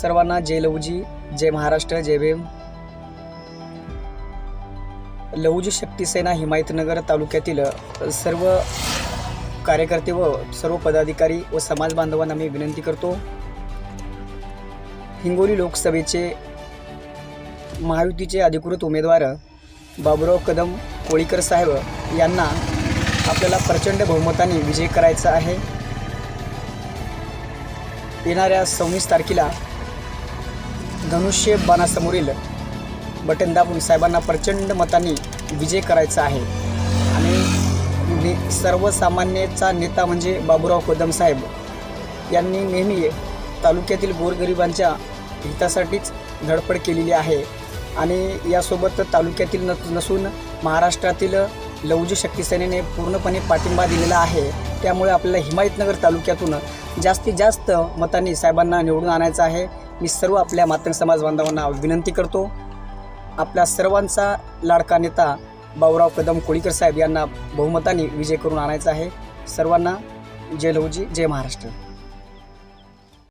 सर्वांना जय लवजी जय महाराष्ट्र जय भीम. लवजी शक्ती सेना हिमायतनगर तालुक्यातील सर्व कार्यकर्ते व सर्व पदाधिकारी व समाज बांधवांना मी विनंती करतो हिंगोली लोकसभेचे महायुतीचे अधिकृत उमेदवार बाबुराव कदम कोळीकर साहेब यांना आपल्याला प्रचंड बहुमताने विजय करायचा आहे. येणाऱ्या सव्वीस तारखेला धनुष्य बाणासमोरील बटन दाबून साहेबांना प्रचंड मताने विजय करायचा आहे. आणि ने सर्वसामान्यचा नेता म्हणजे बाबुराव कदम साहेब. यांनी नेहमी तालुक्यातील गोरगरिबांच्या हितासाठीच धडपड केलेली आहे. आणि यासोबत तालुक्यातील न नसून महाराष्ट्रातील लवजी शक्ती सेनेने पूर्णपणे पाठिंबा दिलेला आहे. त्यामुळे आपल्याला हिमायतनगर तालुक्यातून जास्तीत जास्त मतांनी साहेबांना निवडून आणायचं आहे. मी सर्व आपल्या मातंग समाज बांधवांना विनंती करतो. आपल्या सर्वांचा लाडका नेता बाबुराव कदम कोळीकर साहेब यांना बहुमताने विजय करून आणायचा आहे. सर्वांना जय लहूजी जय महाराष्ट्र.